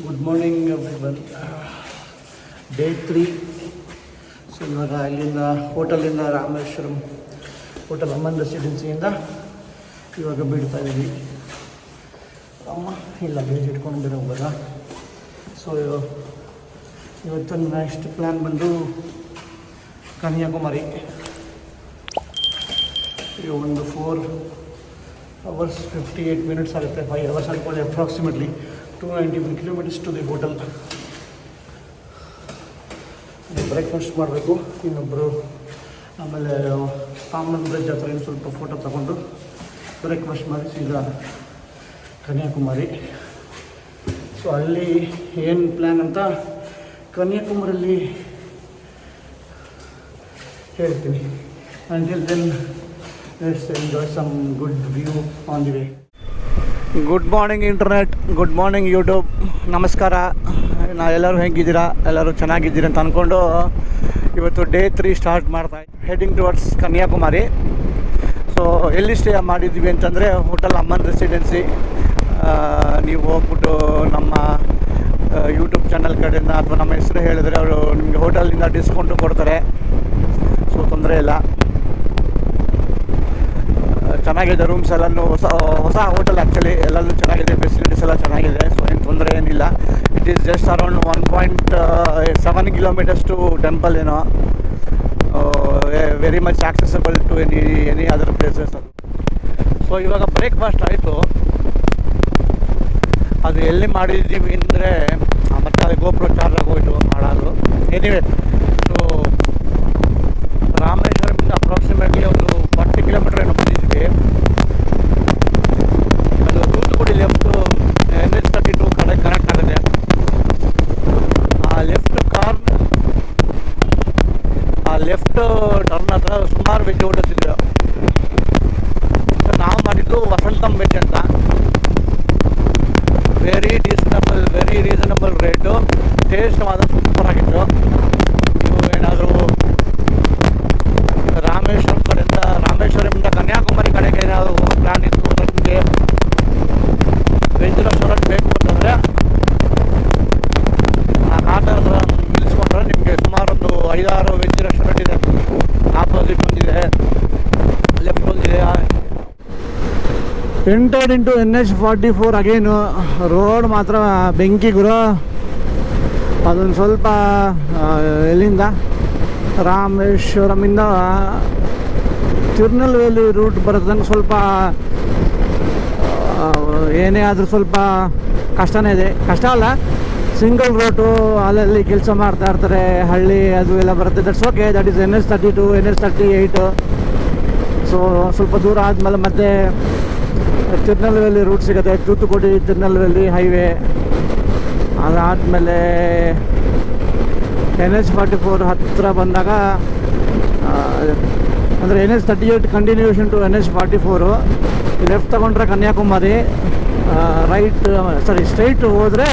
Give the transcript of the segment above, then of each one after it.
Good morning everyone day three so ಇವಾಗ ಇಲ್ಲಿಂದ ಹೋಟೆಲಿಂದ Rameswaram, hotel ಅಮ್ಮನ್ ರೆಸಿಡೆನ್ಸಿಯಿಂದ ಇವಾಗ ಬಿಡ್ತಾ ಇದ್ದೀವಿ. ಅಮ್ಮ, ಇಲ್ಲ, ಬೇಜ್ ಇಟ್ಕೊಂಡು ಹೋಗೋದ? ಸೊ ಇವತ್ತು ನೆಕ್ಸ್ಟ್ ಪ್ಲ್ಯಾನ್ ಬಂದು ಕನ್ಯಾಕುಮಾರಿ. ಒಂದು four hours fifty eight minutes ಆಗುತ್ತೆ ಫೈವ್ ಅವರ್ಸ್ ಅನ್ಕೊಳ್ಳಿ approximately two ninety one kilometres to the hotel breakfast ಮಾಡಬೇಕು ಇನ್ನೊಬ್ಬರು ಆಮೇಲೆ ಕಾಮನ್ ಬ್ರಿಡ್ಜ್ ಹತ್ರ ಇನ್ನು ಸ್ವಲ್ಪ ಫೋಟೋ ತಗೊಂಡು ಬ್ರೇಕ್ಫಾಸ್ಟ್ ಮಾಡಿ ಸೀದಾ ಕನ್ಯಾಕುಮಾರಿ. ಸೊ ಅಲ್ಲಿ ಏನು ಪ್ಲ್ಯಾನ್ ಅಂತ ಕನ್ಯಾಕುಮಾರಿಯಲ್ಲಿ ಹೇಳ್ತೀನಿ. Until then let's enjoy some good view on the way good morning internet good morning YouTube ನಮಸ್ಕಾರ. ನಾ ಎಲ್ಲರೂ ಹೆಂಗಿದ್ದೀರಾ? ಎಲ್ಲರೂ ಚೆನ್ನಾಗಿದ್ದೀರಿ ಅಂತ ಅಂದ್ಕೊಂಡು ಇವತ್ತು ಡೇ ತ್ರೀ ಸ್ಟಾರ್ಟ್ ಮಾಡ್ತಾ ಹೆಡಿಂಗ್ ಟುವರ್ಡ್ಸ್ ಕನ್ಯಾಕುಮಾರಿ. ಸೊ ಎಲ್ಲಿ ಸ್ಟೇ ಮಾಡಿದ್ವಿ ಅಂತಂದರೆ ಹೋಟೆಲ್ ಅಮ್ಮನ್ ರೆಸಿಡೆನ್ಸಿ ನೀವು ಹೋಗ್ಬಿಟ್ಟು ನಮ್ಮ ಯೂಟ್ಯೂಬ್ ಚಾನಲ್ ಕಡೆಯಿಂದ ಅಥವಾ ನಮ್ಮ ಹೆಸರು ಹೇಳಿದ್ರೆ ಅವರು ನಿಮಗೆ ಹೋಟೆಲಿಂದ ಡಿಸ್ಕೌಂಟು ಕೊಡ್ತಾರೆ. ಸೊ ತೊಂದರೆ ಇಲ್ಲ. ಚೆನ್ನಾಗಿದೆ ರೂಮ್ಸ್ ಎಲ್ಲನೂ ಹೊಸ ಹೊಸ ಹೋಟೆಲ್ ಆ್ಯಕ್ಚುಲಿ ಎಲ್ಲನೂ ಚೆನ್ನಾಗಿದೆ ಫೆಸಿಲಿಟೀಸ್ ಎಲ್ಲ ಚೆನ್ನಾಗಿದೆ ಸೊ ಏನು ತೊಂದರೆ ಏನಿಲ್ಲ. It is just around one point seven kilometres to temple ಏನೋ very much accessible to any any other places ಅದು ಸೊ ಇವಾಗ ಬ್ರೇಕ್ಫಾಸ್ಟ್ ಆಯಿತು. ಅದು ಎಲ್ಲಿ ಮಾಡಿದ್ದೀವಿ ಅಂದರೆ ಮತ್ತೆ ಅದು ಗೋಪುರ ಚಾರ್ಜ್ ಆಗೋಯ್ತು ಮಾಡೋದು. ಎನಿವೆ ಸೊ ರಾಮೇಶ್ವರಮಿಂದ ಅಪ್ರಾಕ್ಸಿಮೇಟ್ಲಿ ಒಂದು ಫಾರ್ಟಿ ಕಿಲೋಮೀಟರ್ ಏನೋ ಬಂದಿದ್ವಿ ಅದು Thoothukudi left N H thirty two ಕಡೆ ಕನೆಕ್ಟ್ ಆಗುತ್ತೆ ಆ ಲೆಫ್ಟ್ ಕಾರ್ನ್ ಆ ಲೆಫ್ಟ್ ಟರ್ನ್ ಹೋಟೆಲ್ಸ್ ಇದ್ವು ನಾವು ಮಾಡಿದ್ದು ವಸಂತಂ ವೆಜ್ ಅಂತ. Very reasonable very reasonable rate taste ಮಾತ್ರ ಸೂಪರ್ ಆಗಿತ್ತು ನೀವು ಏನಾದರೂ ರಾಮೇಶ್ವರಂ ಕಡೆಯಿಂದ ರಾಮೇಶ್ವರಮಿಂದ ಕನ್ಯಾಕುಮಾರಿ ಕಡೆಗೆ ಏನಾದರೂ ಹೋಗೋ ಪ್ಲ್ಯಾನ್ ಇತ್ತು ನಿಮಗೆ ವೆಜ್ ರೆಸ್ಟೋರೆಂಟ್ ಬೇಕು ಅಂತಂದರೆ ಆ ಕಾಟರ್ ಹತ್ರ ನಿಲ್ಲಿಸ್ಕೊಂಡ್ರೆ ನಿಮಗೆ ಸುಮಾರು ಒಂದು ಐದಾರು ವೆಜ್ ರೆಸ್ಟೋರೆಂಟ್ ಇದೆ ಆಪೋಸಿಟ್ ಒಂದಿದೆ ಲೆಫ್ಟ್ ಒಂದಿದೆ enter into N H forty four again road ಮಾತ್ರ ಬೆಂಕಿ ಗುರು. ಅದೊಂದು ಸ್ವಲ್ಪ ಎಲ್ಲಿಂದ? ರಾಮೇಶ್ವರಮಿಂದ ತಿರುನಲ್ವೇಲಿ ರೂಟ್ ಬರೋದಂಗೆ ಸ್ವಲ್ಪ ಏನೇ ಆದರೂ ಸ್ವಲ್ಪ ಕಷ್ಟನೇ ಇದೆ. ಕಷ್ಟ ಅಲ್ಲ ಸಿಂಗಲ್ ರೋಟು ಅಲ್ಲಲ್ಲಿ ಕೆಲಸ ಮಾಡ್ತಾ ಇರ್ತಾರೆ, ಹಳ್ಳಿ ಅದು ಎಲ್ಲ ಬರುತ್ತೆ. That's okay that is N S thirty two N S thirty eight so ಸ್ವಲ್ಪ ದೂರ ಆದಮೇಲೆ ಮತ್ತೆ ತಿರುನಲ್ವೇಲಿ ರೂಟ್ ಸಿಗುತ್ತೆ. ತೂತುಕುಡಿ ತಿರುನಲ್ವೇಲಿ ಹೈವೇ ಅದಾದಮೇಲೆ ಎನ್ ಎಚ್ ಫಾರ್ಟಿ ಫೋರ್ ಹತ್ತಿರ ಬಂದಾಗ ಅಂದರೆ N H thirty eight continuation to N H forty four left ತೊಗೊಂಡ್ರೆ ಕನ್ಯಾಕುಮಾರಿ ರೈಟ್ ಸಾರಿ ಸ್ಟ್ರೈಟ್ ಹೋದರೆ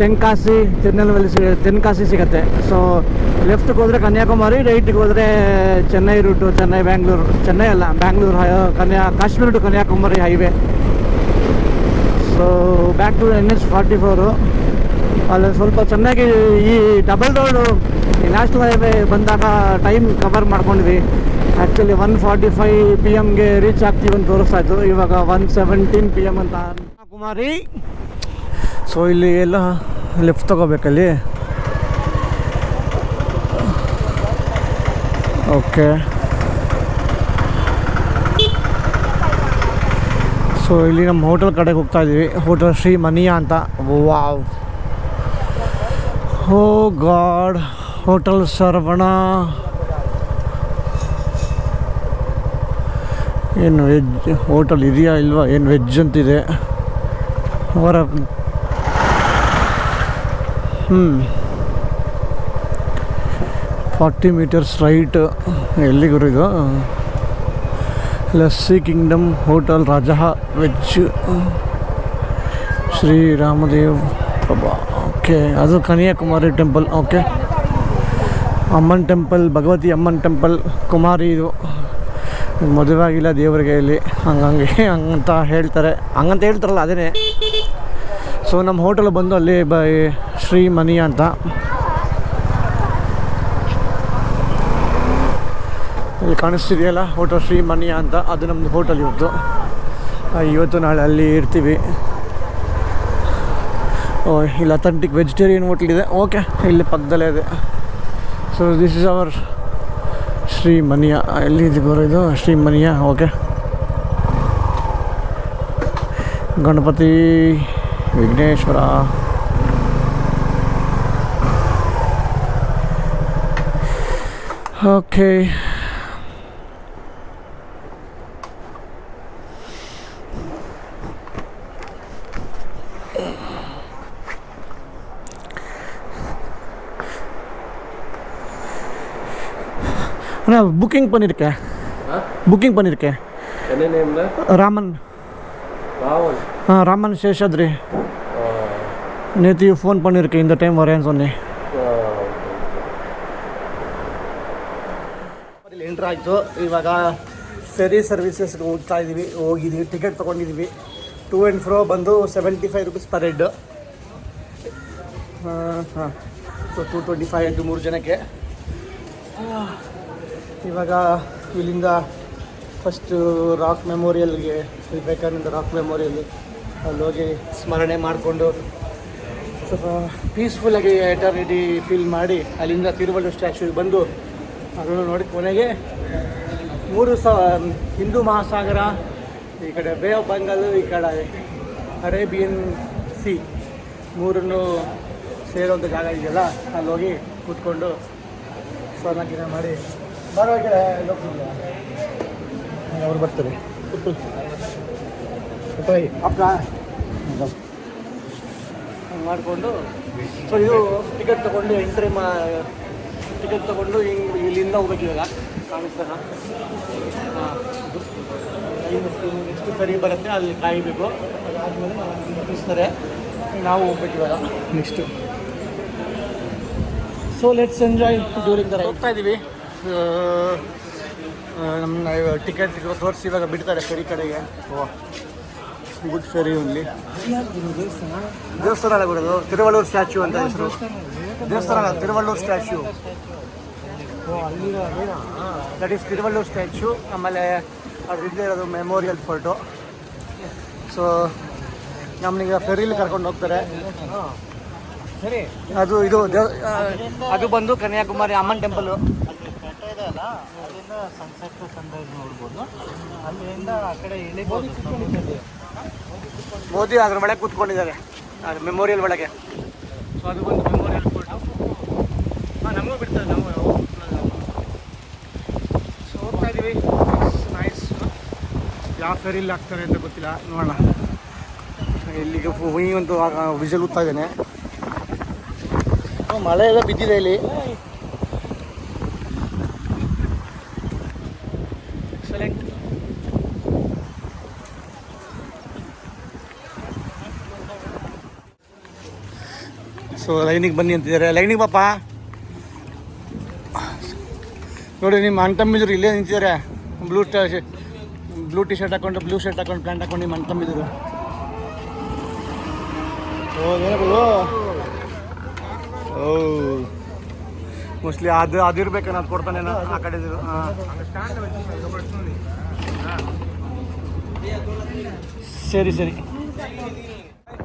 ತೆಂಕಾಸಿ ತಿರುನೆಲ್ವೇಲಿ ಸಿಗ ತೆನ್ಕಾಸಿ ಸಿಗುತ್ತೆ. ಸೊ ಲೆಫ್ಟ್ಗೆ ಹೋದರೆ ಕನ್ಯಾಕುಮಾರಿ ರೈಟಿಗೆ ಹೋದರೆ ಚೆನ್ನೈ ರೂಟು ಚೆನ್ನೈ ಬ್ಯಾಂಗ್ಳೂರು ಚೆನ್ನೈ ಅಲ್ಲ Bangalore Kanya Kashmir to Kanyakumari highway so back to N H forty four ಅಲ್ಲಿ ಸ್ವಲ್ಪ ಚೆನ್ನಾಗಿ ಈ ಡಬಲ್ ರೋಡು ನ್ಯಾಷನಲ್ ಹೈವೇ ಬಂದಾಗ ಟೈಮ್ ಕವರ್ ಮಾಡ್ಕೊಂಡ್ವಿ. Actually one forty five P ಎಮ್ಗೆ reach ಆಗ್ತೀವಿ ಅಂತ ತೋರಿಸ್ತಾ ಇತ್ತು ಇವಾಗ ಒನ್ ಸೆವೆಂಟೀನ್ ಪಿ ಎಂ ಅಂತ. ಕುಮಾರಿ ಸೊ ಇಲ್ಲಿ ಎಲ್ಲ ಲೆಫ್ಟ್ ತಗೋಬೇಕಲ್ಲಿ. ಓಕೆ ಸೊ ಇಲ್ಲಿ ನಮ್ಮ ಹೋಟೆಲ್ ಕಡೆಗೆ ಹೋಗ್ತಾ ಇದ್ದೀವಿ. ಹೋಟೆಲ್ ಶ್ರೀ ಮನಿಯಾ ಅಂತ. Wow oh god hotel Saravana. ಏನು ವೆಜ್ ಹೋಟೆಲ್ ಇದೆಯಾ ಇಲ್ವಾ? ಏನು ವೆಜ್ ಅಂತಿದೆ. ಹೊರ ಹ್ಞೂ ಫಾರ್ಟಿ ಮೀಟರ್ಸ್ ರೈಟ್ ಎಲ್ಲಿಗೂ ಇದು? Lassi kingdom hotel Raja veg. Shri Ramdev Prabha. Okay, ಅದು Kanyakumari temple. Okay. Amman temple, Bhagavathi Amman temple, Kumari ಇದು. ಮದುವೆ ಆಗಿಲ್ಲ ದೇವರಿಗೆ ಇಲ್ಲಿ ಹಂಗಂಗೆ ಹಂಗಂತ ಹೇಳ್ತಾರೆ. ಹಂಗಂತ ಹೇಳ್ತಾರಲ್ಲ ಅದೇ ಸೊ ನಮ್ಮ ಹೋಟೆಲ್ ಬಂದು ಅಲ್ಲಿ ಬೈ ಶ್ರೀ ಮನಿ ಅಂತ. ಇಲ್ಲಿ ಕಾಣಿಸ್ತಿದೆಯಲ್ಲ, ಹೋಟೆಲ್ ಶ್ರೀ ಮನಿ ಅಂತ. ಅದು ನಮ್ಮದು ಹೋಟೆಲ್ ಇವತ್ತು. ಇವತ್ತು ನಾಳೆ ಅಲ್ಲಿ ಇರ್ತೀವಿ. ಓ, ಇಲ್ಲಿ ಅಥೆಂಟಿಕ್ ವೆಜಿಟೇರಿಯನ್ ಹೋಟ್ಲ್ ಇದೆ. ಓಕೆ ಇಲ್ಲಿ ಪಕ್ಕದಲ್ಲೇ ಇದೆ. So this is our Shri Maniya. ಎಲ್ಲಿ ಇದು? ಬರೋದು ಶ್ರೀ ಮನಿಯ ಓಕೆ ಗಣಪತಿ ವಿಘ್ನೇಶ್ವರ. ಓಕೆ அண்ணா புக்கிங் பண்ணியிருக்கேன்? புக்கிங் பண்ணியிருக்கேன் என்ன நேம்ல ராமன். ராவன். ஆ ராமன் சேஷாத்ரி. நேற்று ஃபோன் பண்ணியிருக்கேன் இந்த டைம் வரேன்னு சொன்னேன். ಎಂಟ್ರ್ ಆಯಿತು. ಇವಾಗ ಫೆರಿ ಸರ್ವಿಸಸ್ಗೆ ಹೋಗ್ತಾ ಇದ್ದೀವಿ ಹೋಗಿದ್ದೀವಿ ಟಿಕೆಟ್ ತೊಗೊಂಡಿದ್ದೀವಿ ಟೂ ಆ್ಯಂಡ್ ಫ್ರೋ ಬಂದು seventy five rupees per head ಹಾಂ. ಸೊ ಟು ಟ್ವೆಂಟಿ ಫೈವ್ ಆಯಿತು ಮೂರು ಜನಕ್ಕೆ. ಇವಾಗ ಇಲ್ಲಿಂದ ಫಸ್ಟು ರಾಕ್ ಮೆಮೋರಿಯಲ್ಗೆ ವಿವೇಕಾನಂದ ರಾಕ್ ಮೆಮೋರಿಯಲ್ ಅಲ್ಲಿ ಹೋಗಿ ಸ್ಮರಣೆ ಮಾಡಿಕೊಂಡು, ಸ್ವಲ್ಪ ಪೀಸ್ಫುಲ್ಲಾಗಿ ಎಟರ್ನಿಟಿ ಫೀಲ್ ಮಾಡಿ, ಅಲ್ಲಿಂದ ತಿರುವಳ್ಳು ಸ್ಟ್ಯಾಚ್ಯೂಗೆ ಬಂದು ಅದನ್ನು ನೋಡಿ ಕೊನೆಗೆ ಮೂರು ಸ ಹಿಂದೂ ಮಹಾಸಾಗರ, ಈ ಕಡೆ ಬೇ ಆಫ್ ಬಂಗಾಲ್ ಈ ಕಡೆ ಅರೇಬಿಯನ್ ಸಿ ಮೂರನ್ನು ಸೇರೋಂಥ ಜಾಗ ಇದೆಯಲ್ಲ ಅಲ್ಲಿ ಹೋಗಿ ಕೂತ್ಕೊಂಡು ಗಿನ ಮಾಡಿ. ಕಡೆ ಅವ್ರು ಬರ್ತಾರೆ. ಮಾಡಿಕೊಂಡು ಸೊ ಇದು ಟಿಕೆಟ್ ತೊಗೊಂಡು ಎಂಟ್ರಿ ಮಾ ಟಿಕೆಟ್ ತೊಗೊಂಡು ಹಿಂಗೆ ಇಲ್ಲಿಂದ ಹೋಗ್ಬೇಕು ಇವಾಗ. ಕಾಣಿಸ್ತಾನ ನೆಕ್ಸ್ಟ್ ಸರಿ ಬರುತ್ತೆ ಅಲ್ಲಿ ಕಾಯಬೇಕು. ಅದಾದಮೇಲೆ ಮುಗಿಸ್ತಾರೆ. ನಾವು ಹೋಗ್ಬೇಕು ಇವಾಗ. Next so let's enjoy during the ಹೋಗ್ತಾ ಇದ್ದೀವಿ ನಮ್ಮ ಟಿಕೆಟ್ ತೋರಿಸಿ ಇವಾಗ ಬಿಡ್ತಾರೆ ಫೆರಿ ಕಡೆಗೆ. ಓ. ಗುಡ್ ಫೆರಿ ಓನ್ಲಿ ದೇವಸ್ಥಾನ ಬಿಡೋದು? ತಿರುವಳ್ಳೂರು ಸ್ಟ್ಯಾಚ್ಯೂ ಅಂತ ಹೆಸರು. ದೇವಸ್ಥಾನ Tiruvallur statue that is Tiruvallur statue ಆಮೇಲೆ ಅದ್ರ ಹಿಂದೆ ಇರೋದು ಮೆಮೋರಿಯಲ್ ಫೋಟೋ ಸೊ ನಮ್ಮನೀಗ ಫೆರಿಲಿ ಕರ್ಕೊಂಡು ಹೋಗ್ತಾರೆ. ಸರಿ. ಅದು ಇದು ಅದು ಬಂದು Kanyakumari Amman temple sunset sunrise ನೋಡ್ಬೋದು. ಅಲ್ಲಿಂದ ಆ ಕಡೆ ಇಳಿಬೋದು ಮೋದಿ ಅದ್ರ ಒಳಗೆ ಕೂತ್ಕೊಂಡಿದ್ದಾರೆ ಮೆಮೋರಿಯಲ್ ಒಳಗೆ. ಸೊ ಅದು ಬಂದು ಮೆಮೋರಿಯಲ್ ಫೋಟೋ ಹಾಂ ನಮಗೂ ಬಿಡ್ತದೆ ನಾವು ಸೊ ಹೋಗ್ತಾ ಇದ್ದೀವಿ ನೈಸ್ ಯಾವ ಫೆರಿಲಿ ಆಗ್ತಾರೆ ಅಂತ ಗೊತ್ತಿಲ್ಲ. ನೋಡೋಣ. ಇಲ್ಲಿಗೆ ಹುಯಿ ಒಂದು ವಿಜಲ್ ಉತ್ತಾ ಇದ್ದೇನೆ. ಮಳೆ ಎಲ್ಲ ಬಿದ್ದಿದೆ ಇಲ್ಲಿ. ಎಕ್ಸಲೆಂಟ್ ಸೊ ಲೈನಿಗೆ ಬನ್ನಿ ಅಂತಿದ್ದಾರೆ. ಲೈನಿಗೆ ಪಾಪ ನೋಡಿ ನಿಮ್ಮ ಅಣ್ತಮ್ಮಿದ್ರು ಇಲ್ಲೇ ನಿಂತಿದ್ದಾರೆ. ಬ್ಲೂ ಬ್ಲೂ ಟಿ ಶರ್ಟ್ ಹಾಕೊಂಡು ಬ್ಲೂ ಶರ್ಟ್ ಹಾಕೊಂಡು ಪ್ಯಾಂಟ್ ಹಾಕೊಂಡು ನಿಮ್ಮ ತಂಬಿದ್ರು ಮೋಸ್ಟ್ಲಿ ಅದು ಅದಿರ್ಬೇಕೇನೋ ಅದು ಕೊಡ್ತಾನೆ ಆ ಕಡೆ ಸರಿ ಸರಿ.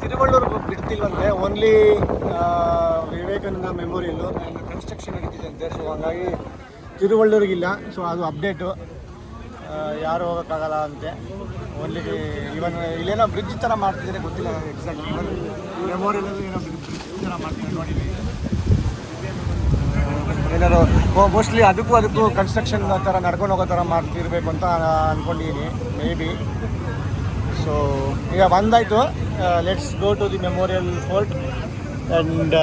ಬಿಡ್ತಿಲ್ಲ ಬಿಡ್ತಿಲ್ವಂತೆ ಓನ್ಲಿ ವಿವೇಕಾನಂದ ಮೆಮೋರಿಯಲ್ಲು ಕನ್ಸ್ಟ್ರಕ್ಷನ್ ನಡೀತಿದೆ ಅಂತೆ ಸೊ ಹಂಗಾಗಿ ತಿರುವಳ್ಳೂರಿಗಿಲ್ಲ. ಸೊ ಅದು ಅಪ್ಡೇಟು ಯಾರು ಹೋಗೋಕ್ಕಾಗಲ್ಲ ಅಂತೆ. ಓನ್ಲಿ ಇವನ್ ಇಲ್ಲೇನೋ ಬ್ರಿಡ್ಜ್ ಥರ ಮಾಡ್ತಿದ್ದಾರೆ, ಗೊತ್ತಿಲ್ಲ ಎಕ್ಸಾಕ್ಟ್ ಮೆಮೋರಿಯಲ್ ಏನೋ ಬ್ರಿಡ್ಜ್ ಥರ ಮೋಸ್ಟ್ಲಿ ಅದಕ್ಕೂ ಅದಕ್ಕೂ ಕನ್ಸ್ಟ್ರಕ್ಷನ್ ಥರ ನಡ್ಕೊಂಡು ಹೋಗೋ ಥರ ಮಾಡ್ತಿರ್ಬೇಕು ಅಂತ ಅಂದ್ಕೊಂಡಿದ್ದೀನಿ ಮೇ ಬಿ ಸೊ ಈಗ ಬಂದಾಯಿತು. Let's go to the memorial fort and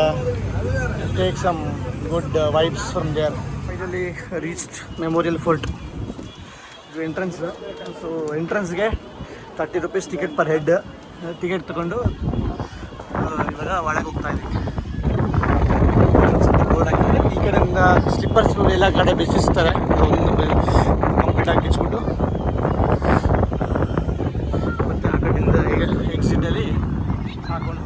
take some good vibes from there finally reached memorial fort entrance so ಎಂಟ್ರೆನ್ಸ್ಗೆ thirty rupees ticket per head ticket ತಗೊಂಡು ಇವಾಗ ಒಳಗೆ ಹೋಗ್ತಾ ಇದ್ದೀವಿ. ಈ ಕಡೆಯಿಂದ ಸ್ಲಿಪ್ಪರ್ಸ್ ಎಲ್ಲ ಕಡೆ ಬೆಸಿಸ್ತಾರೆ ಒಂದು ಕಂಪ್ಲೀಟ್ ಆಗಿ ಬಿಚ್ಚಿಬಿಟ್ಟು ಮತ್ತು ಆ ಕಡೆಯಿಂದ ಎಕ್ಸಿಟಲ್ಲಿ ಹಾಕೊಂಡು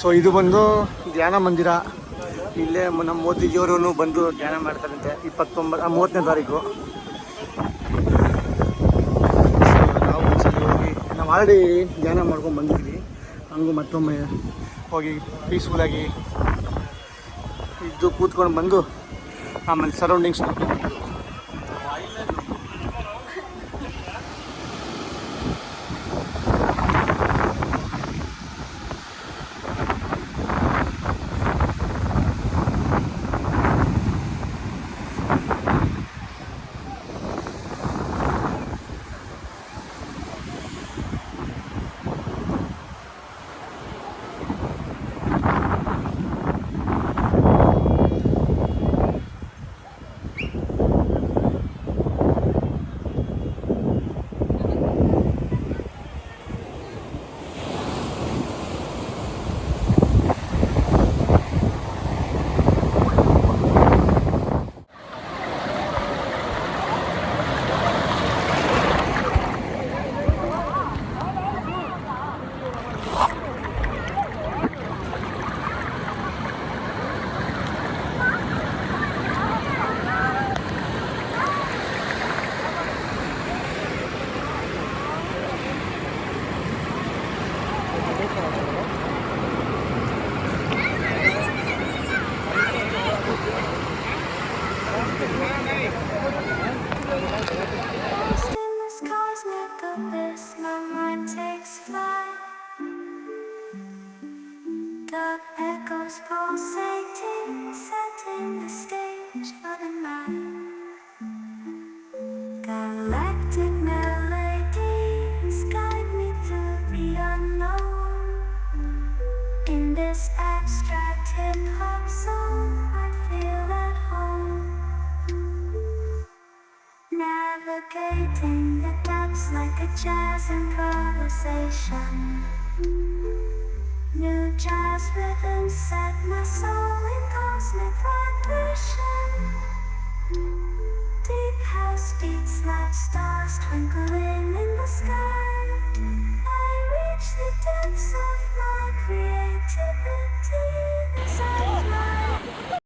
ಸೊ ಇದು ಬಂದು ಧ್ಯಾನ ಮಂದಿರ. ಇಲ್ಲೇ ನಮ್ಮ ಮೋದಿಜಿಯವರು ಬಂದು ಧ್ಯಾನ ಮಾಡ್ತಾರಂತೆ ಇಪ್ಪತ್ತೊಂಬತ್ತು ಮೂವತ್ತನೇ ತಾರೀಕು. ನಾವು ಹೋಗಿ, ನಾವು ಆಲ್ರೆಡಿ ಧ್ಯಾನ ಮಾಡ್ಕೊಂಡು ಬಂದಿದ್ವಿ. ಹಂಗೂ ಮತ್ತೊಮ್ಮೆ ಹೋಗಿ ಪೀಸ್ಫುಲ್ಲಾಗಿ ಇದ್ದು ಕೂತ್ಕೊಂಡು ಬಂದು, ಆಮೇಲೆ ಸರೌಂಡಿಂಗ್ಸ್ ನೋಡ್ಕೊಂಡು jazz improvisation. New jazz rhythm set my soul in cosmic vibration. Deep house beats like stars twinkling in the sky. I reach the depths of my creativity.